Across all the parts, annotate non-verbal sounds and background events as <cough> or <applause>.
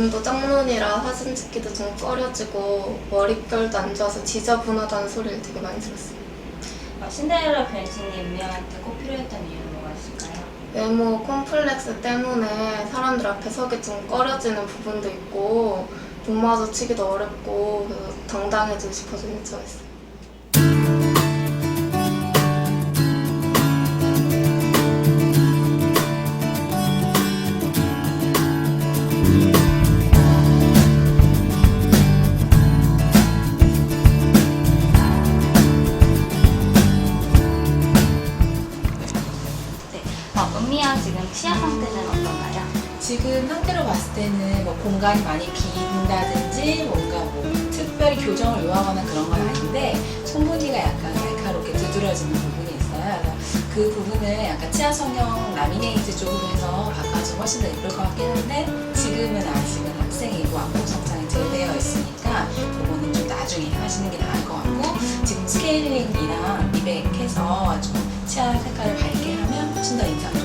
눈도 짝눈이라 사진 찍기도 좀 꺼려지고 머릿결도 안 좋아서 지저분하다는 소리를 되게 많이 들었어요. 어, 신데렐라 변신이 운명한테 꼭 필요했던 이유는 뭐가 있을까요? 외모 콤플렉스 때문에 사람들 앞에 서기 좀 꺼려지는 부분도 있고 눈 마주치기도 어렵고 그래서 당당해지고 싶어서 신청했어요. 지금 상태로 봤을 때는 뭐 공간이 많이 빈다든지 뭔가 뭐 특별히 교정을 요하거나 그런 건 아닌데 손무늬가 약간 날카롭게 두드러지는 부분이 있어요. 그 부분을 약간 치아 성형 라미네이트 쪽으로 해서 바꿔주면 훨씬 더 예쁠 것 같긴 한데 지금은 아직은 학생이고 안목 성장이 덜 되어 있으니까 그거는 좀 나중에 하시는 게 나을 것 같고 지금 스케일링이랑 미백해서 좀 치아 색깔을 밝게 하면 훨씬 더 인상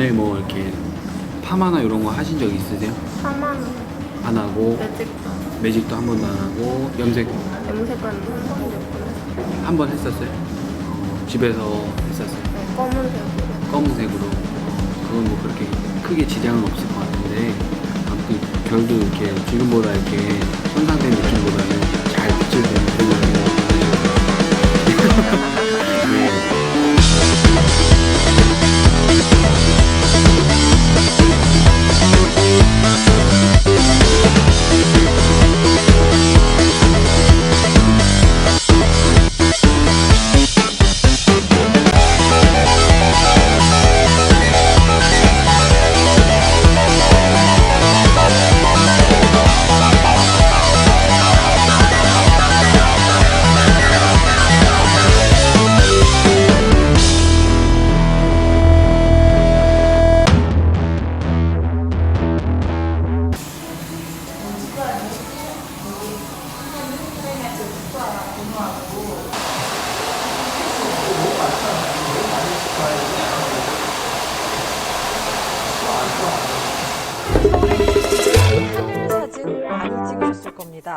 전에 뭐 이렇게 파마나 이런 거 하신 적 있으세요? 파마는 안 하고 매직도 매직도 한 번도 안 하고 염색 염색은 한 번도 없고 한 번 했었어요? 어, 집에서 했었어요. 네, 검은색으로 검은색으로 어, 그건 뭐 그렇게 크게 지장은 없을 것 같은데 아무튼 결도 이렇게 지금보다 이렇게 손상된 느낌보다는 잘 비춰지는 편이라고 <laughs> 네. 겁니다.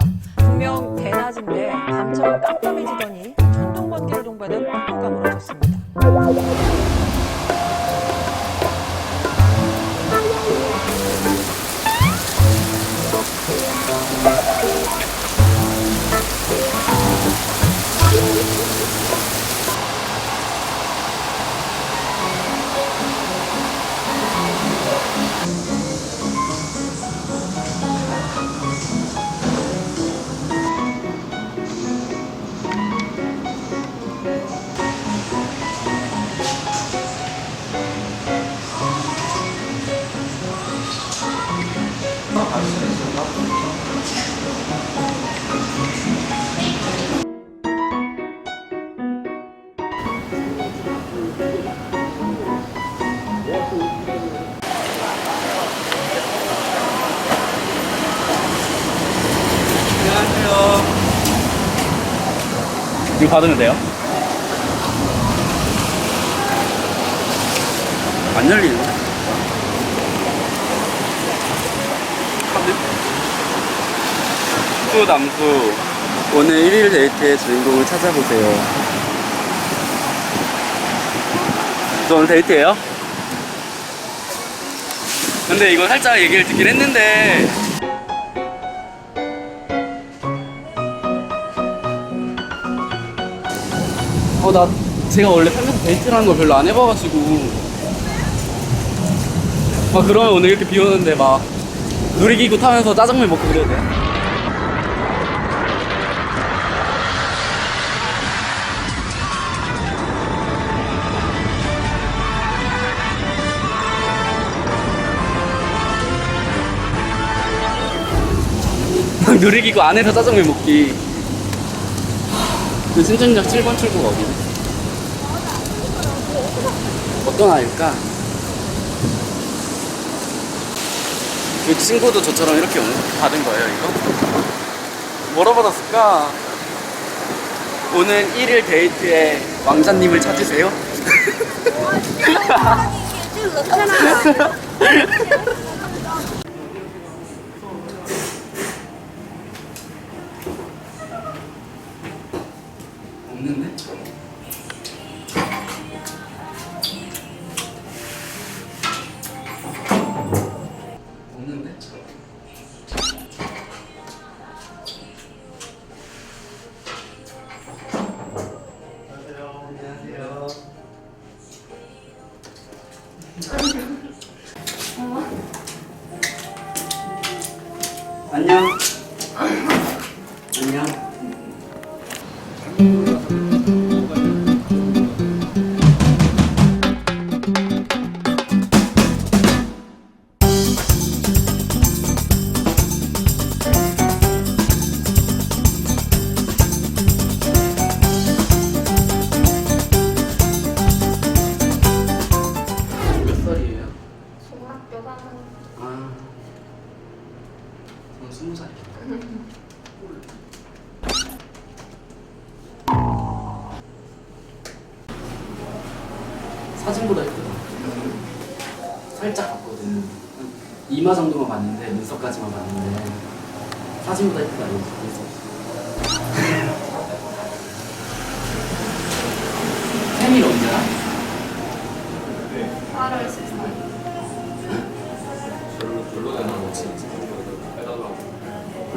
받으면 돼요? 안 열리네. 수 남수. 오늘 1일 데이트의 주인공을 찾아보세요. 저 오늘 데이트예요? 근데 이거 살짝 얘기를 듣긴 했는데 어 나 제가 원래 살면서 데이트라는 걸 별로 안 해봐가지고 막 그러면 오늘 이렇게 비 오는데 막 놀이기구 타면서 짜장면 먹고 그래야 돼? 막 놀이기구 안에서 짜장면 먹기 그 신천역 7번 출구가 어디지? 어떤 아이일까? 그 친구도 저처럼 이렇게 온- 받은 거예요, 이거? 뭐라 받았을까? 오늘 1일 데이트에 왕자님을 찾으세요? <laughs>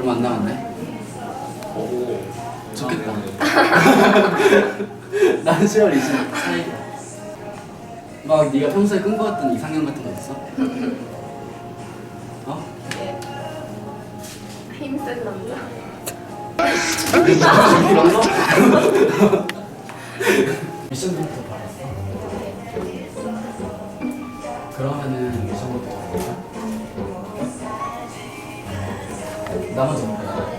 얼마 안 남았네. 좋겠다. <laughs> 나는 10월 24일. 막 네가 평소에 꿈꿔왔던 이상형 같은 거 있어? 어? 힘센 남자. 거? <laughs> 미션 나머지 뭐야?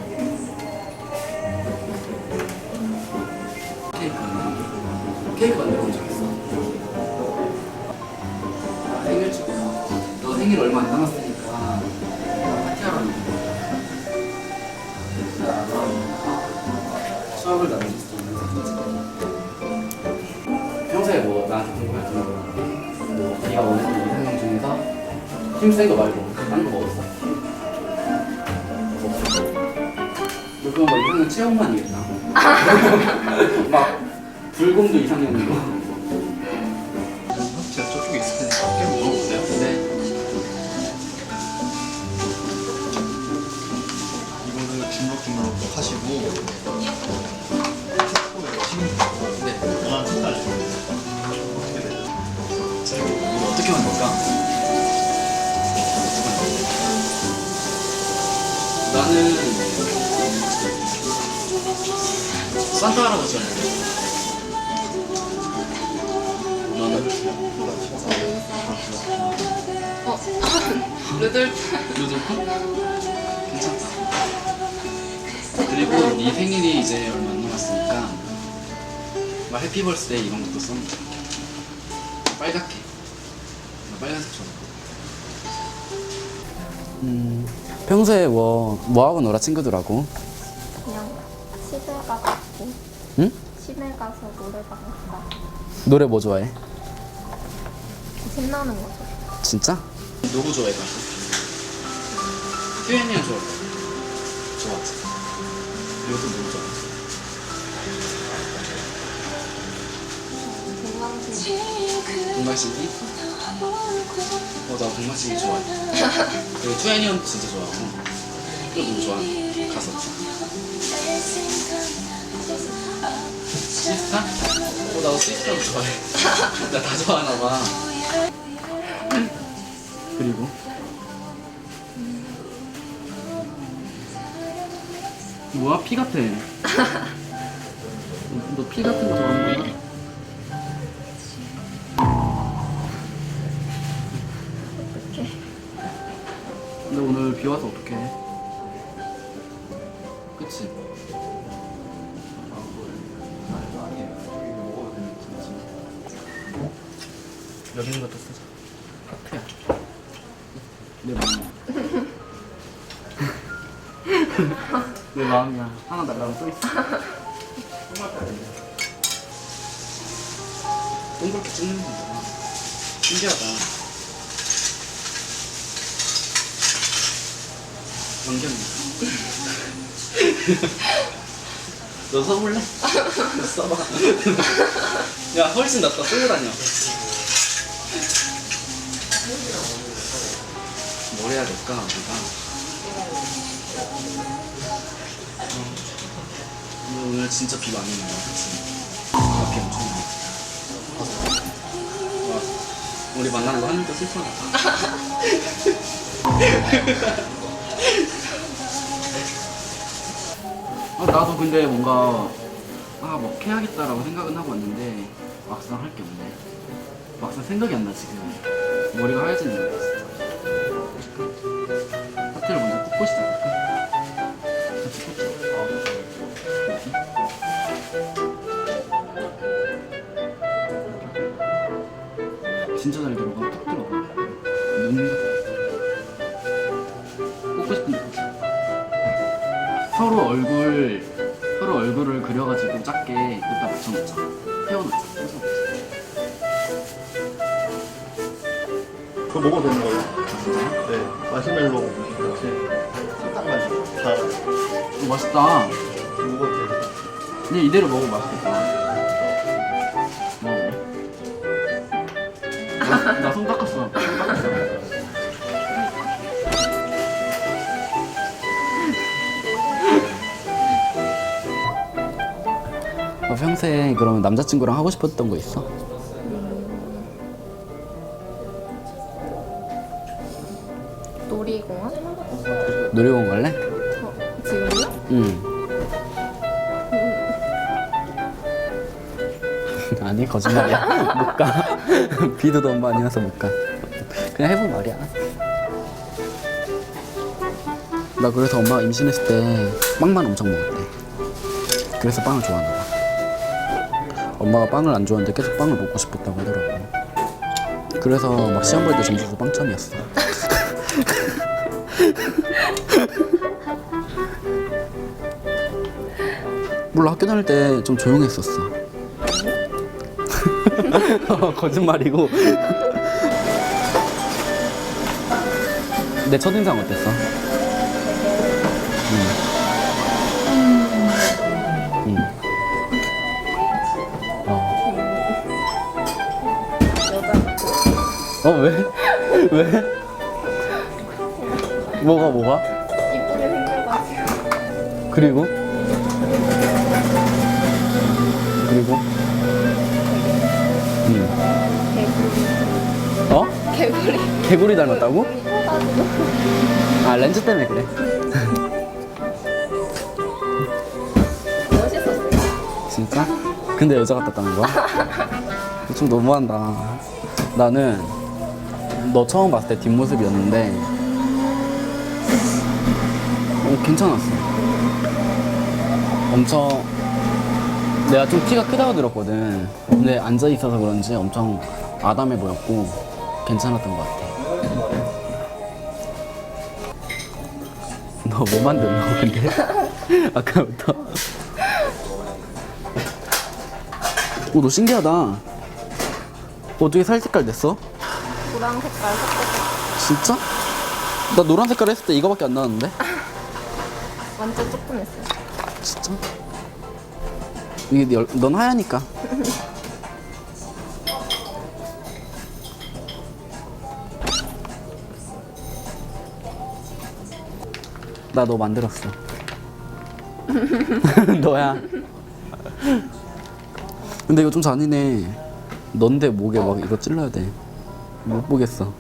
케이크 만들기. 케이크 만들어 본적 있어? 아, 생일 축하. 너 생일 얼마 안 남았으니까. 자, 그럼 수업을 나눌 수 있는 평소에 뭐 나한테 궁금했던 거 뭐, 네가 원했던 이상형 중에서 힘센 거 말고 그건 뭐 이상형 체험만이겠다. 막 <laughs> 불곰도 이상형이고. 제가 저쪽에 있을 테니까 깨 물어보세요. 네. 이거는 주물럭주물럭 하시고 네. 원하는 색깔 어떻게 되죠? 자, 이거 어떻게 만들까? 나는 산타 할아버지? 어, <laughs> 루돌프. 루돌프? 괜찮다. 그리고 네 생일이 이제 얼마 안 남았으니까 막 해피 벌스데이 이런 것도 써. 빨갛게. 나 빨간색 좋아. 음, 평소에 뭐, 뭐 하고 놀아 친구들하고? 그냥 시내 가서 응? 시내 가서 노래방 갔다. 노래 뭐 좋아해? 신나는 거죠. 진짜? 누구 좋아해 가수? 효연이가 좋아. 좋아. 요새 누구 좋아? 동방신 동방신기? 어, 나 동방신기 좋아해. 그리고 투애니언 진짜 좋아하고. 이거 너무 좋아하는 가수. 시스타? 어, 나도 시스타도 좋아해. 나 다 좋아하나 봐. 그리고 뭐야 피 같아. 너 피 같은 거 좋아하는구나. 근데 오늘 비 와서 어떡해? 그치? 여기 있는 것도 쓰자. 하트야. 내 마음이야. <laughs> 내 마음이야. 하나 달라고 또 있어. 동그랗게 찍는 거구나. 신기하다. 왕경이. <laughs> 너 써볼래? <laughs> 써봐. 야, 훨씬 낫다. 쓰고 다녀. 해야 될까, 우리가? 어. 근데 오늘 진짜 비 많이 나요, 그치? 아, 비 엄청 나. 와, 우리 만나는 거 하니까 슬퍼하다. 아, 나도 근데 뭔가 아, 뭐 해야겠다라고 생각은 하고 왔는데 막상 할 게 없네. 막상 생각이 안 나 지금. 머리가 하얘지는 거 같아. 진짜 잘 들어가. 툭 들어가. 눈 꽂고 싶은데. 서로 얼굴 서로 얼굴을 그려가지고 작게 여기다 붙여놓자 세워놓자 세워놓자 그거 먹어도 되는 거예요? 진짜요? 네. 마시멜로 같이 살짝만 다 오, 맛있다 먹어도 돼요. 근데 이대로 먹으면 맛있겠다 나 손 닦았어 손 닦았어 어, 평소에 그러면 남자친구랑 하고 싶었던 거 있어? 놀이공원? 놀이공원 <laughs> 아니 거짓말이야. 못 가. <laughs> 비도 너무 많이 와서 못 가. 그냥 해본 말이야. 나 그래서 엄마가 임신했을 때 빵만 엄청 먹었대. 그래서 빵을 좋아하나 봐. 엄마가 빵을 안 좋아하는데 계속 빵을 먹고 싶었다고 하더라고. 그래서 막 시험 볼 때 점수도 빵점이었어. <laughs> 몰라 학교 다닐 때 좀 조용했었어. 어, <laughs> 거짓말이고. 내 첫인상 어땠어? 응. 응. 어. 어 왜? 왜? 뭐가 뭐가? 그리고 개구리 개구리 닮았다고? 아 렌즈 때문에 그래. 멋있었어요 진짜? 근데 여자 같았다는 거야? 좀 너무한다. 나는 너 처음 봤을 때 뒷모습이었는데 어, 괜찮았어. 엄청 내가 좀 키가 크다고 들었거든. 근데 앉아 있어서 그런지 엄청 아담해 보였고 괜찮았던 것 같아. 너 뭐 만들어 근데 <laughs> 아까부터. 오, 너 신기하다. 어떻게 살 색깔 냈어? 노랑 색깔 섞어서 진짜? 나 노란 색깔 했을 때 이거밖에 안 나왔는데? <laughs> 완전 조금 했어요 진짜? 이게 열- 넌 하얘니까. <laughs> 나 너 만들었어. <laughs> 너야. 근데 이거 좀 잔인해. 넌데 목에 막 이거 찔러야 돼. 못 보겠어.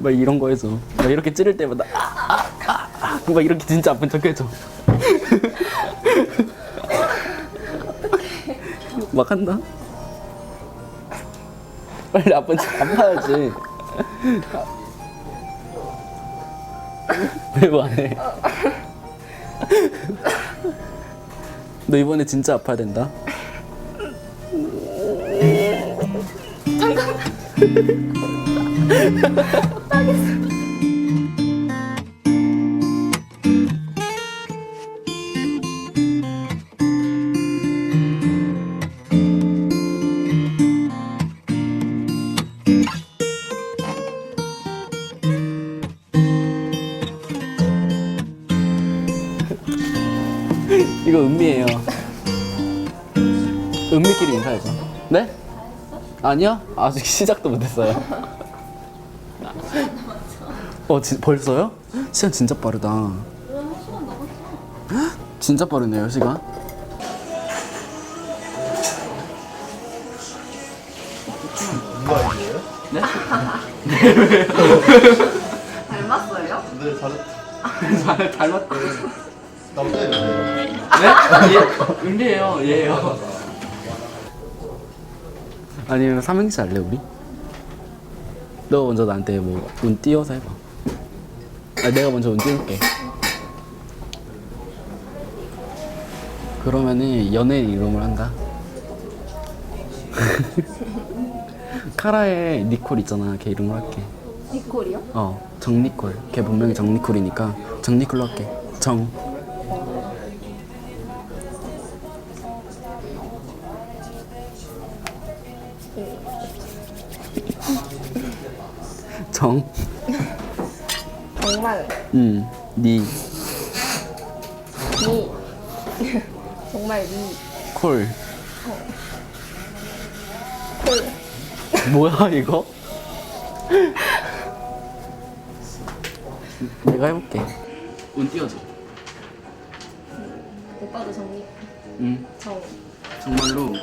막 이런 거 해줘. 막 이렇게 찌를 때마다 아, 아, 아, 아. 막 이렇게 진짜 아픈 척 해줘. <laughs> 막 한다. 빨리 아픈 척 아파야지. 왜뭐 안 해? 너 이번에 진짜 아파야 된다. 이거 아니요? 아직 <laughs> 시작도 못했어요. 어, 지, 벌써요? 시간 진짜 빠르다. <gasps> 진짜 빠르네요, 시간. 누가 아이디예요? 네? <laughs> 닮았어요? 근데 다른 잘 <laughs> 닮았대. 남자예요. 네? 얘, 은비예요, 얘예요. 아니면 삼행시 할래, 우리? 너 먼저 나한테 뭐 운 띄워서 해봐. 아, 내가 먼저 운 띄울게. 그러면은 연예인 이름을 한다. <laughs> 카라의 니콜 있잖아, 걔 이름으로 할게. 니콜이요? 어, 정니콜. 걔 본명이 정니콜이니까 정니콜로 할게. 정. 정. 정말 음. 니. 니 <laughs> 정말 니 콜. 콜. 뭐야 이거? 내가 해볼게. 운 띄워줘. 오빠도 정리 응. 정 정말로 니.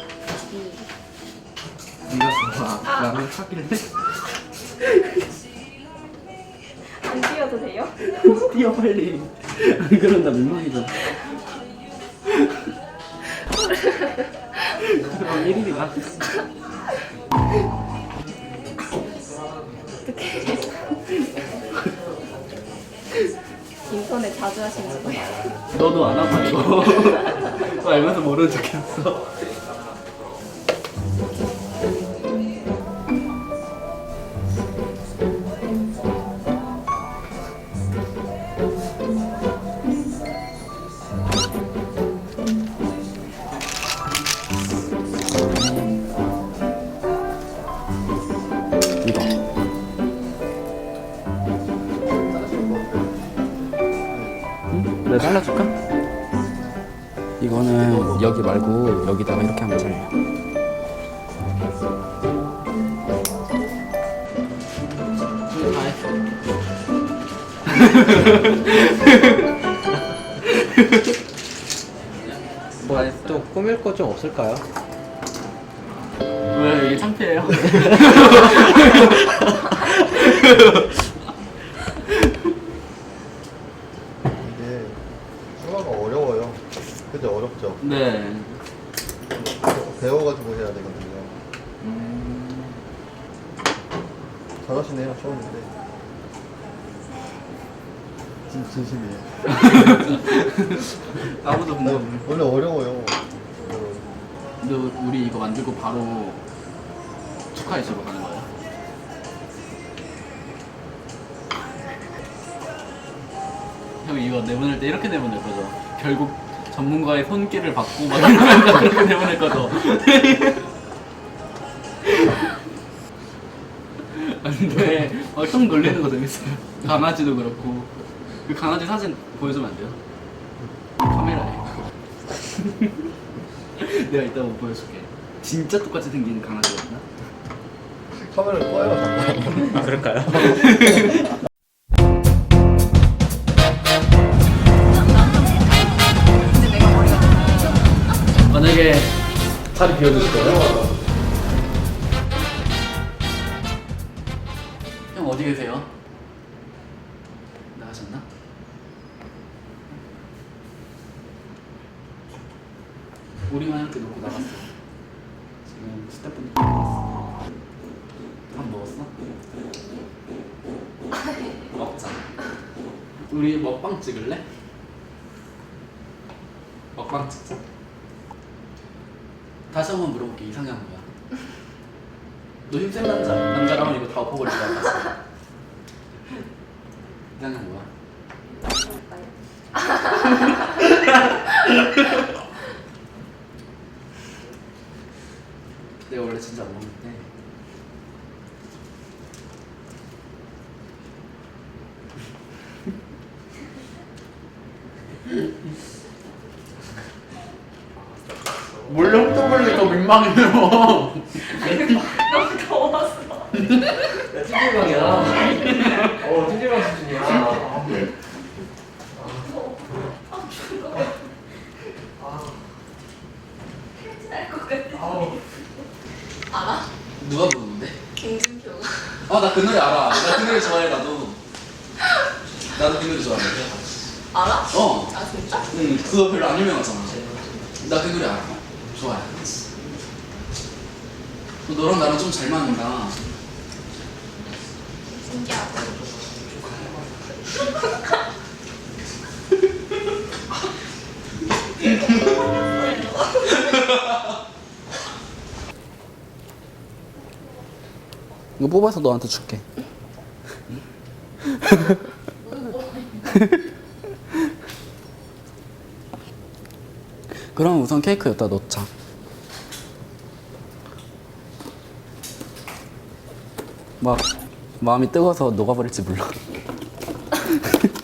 네가 좋아. 나랑 사귈래? 뛰어 빨리. 안 그러면 나 민망해져. 그럼 1일이가. 인터넷 자주 하시는 거예요? 너도 안 아파 이거. <laughs> 너 알면서 모르는 척했어. 말고 여기다가 이렇게 하면 잘려. 다 했어. 뭐또 꾸밀 거 좀 없을까요? 왜 이게 창피해요? 이게 수화가 어려워요. 그죠 어렵죠. 네. 배워가지고 해야 되거든요. 잘하시네요 처음인데. 진 진심이에요. <laughs> 나보다 나 원래 어려워요. 너 우리 이거 만들고 바로 축하해주러 가는 거야? 형 이거 내보낼 때 이렇게 내보낼 거죠? 결국 전문가의 손길을 받고 막 이러면서 그렇게 내보낼 거죠? 근데 어, 좀 놀리는 거 재밌어요 강아지도 그렇고 그 강아지 사진 보여주면 안 돼요? 카메라에 <laughs> 내가 이따 뭐 보여줄게. 진짜 똑같이 생긴 강아지거든요. 카메라를 꺼요. <laughs> 그럴까요? <laughs> 자리 비워주실 거예요? 형 어디 계세요? 나가셨나? 우리만 이렇게 놓고 나갔어. 지금 스태프분들. 밥 먹었어? 먹자. 우리 먹방 찍을래? 먹방 찍자. 다시 한 번 물어볼게 이상형 뭐야? 너 힘센 남자 남자라면 이거 다 엎어버릴 것 같았어 이상형 뭐야? 내가 원래 진짜 안 먹는데 몰래 민망해요 너무 더웠어. 찜질방이야. 어, 찜질방 수준이야. 누가 부르는데? 김진표가 아 나 그 노래 알아 나 그 노래 좋아해 나도 나도 그 노래 좋아해 알아? 어 아 진짜? 응, 그거 별로 안 유명하잖아. 나 그 노래 알아. 좋아해. 또 너랑 나랑 좀 잘 맞는다. <laughs> 이거 뽑아서 너한테 줄게 <laughs> 그럼 우선 케이크 여기다 넣자 막 마음이 뜨거워서 녹아버릴지 몰라 <laughs>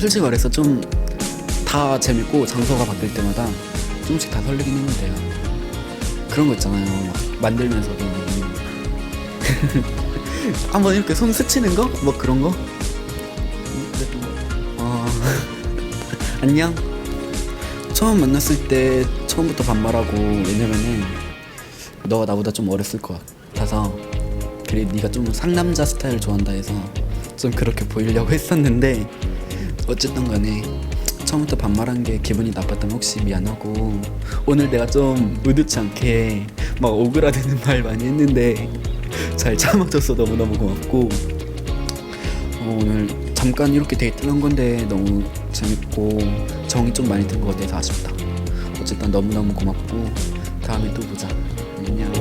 솔직히 말해서 좀 다 재밌고 장소가 바뀔 때마다 조금씩 다 설레긴 했는데요 그런 거 있잖아요 막 만들면서도 <laughs> 한번 이렇게 손 스치는 거? 뭐 그런 거? 어... <laughs> 안녕 처음 만났을 때 처음부터 반말하고 왜냐면은 너가 나보다 좀 어렸을 것 같아서 그래 네가 좀 상남자 스타일 좋아한다 해서 좀 그렇게 보이려고 했었는데 어쨌든 간에 처음부터 반말한 게 기분이 나빴다면 혹시 미안하고 오늘 내가 좀 의도치 않게 막 오그라드는 <laughs> 말 많이 했는데 잘 참아줘서 너무너무 고맙고 어, 오늘 잠깐 이렇게 데이트한 건데 너무 재밌고 정이 좀 많이 든 것 같아서 아쉽다. 어쨌든 너무너무 고맙고 다음에 또 보자. 안녕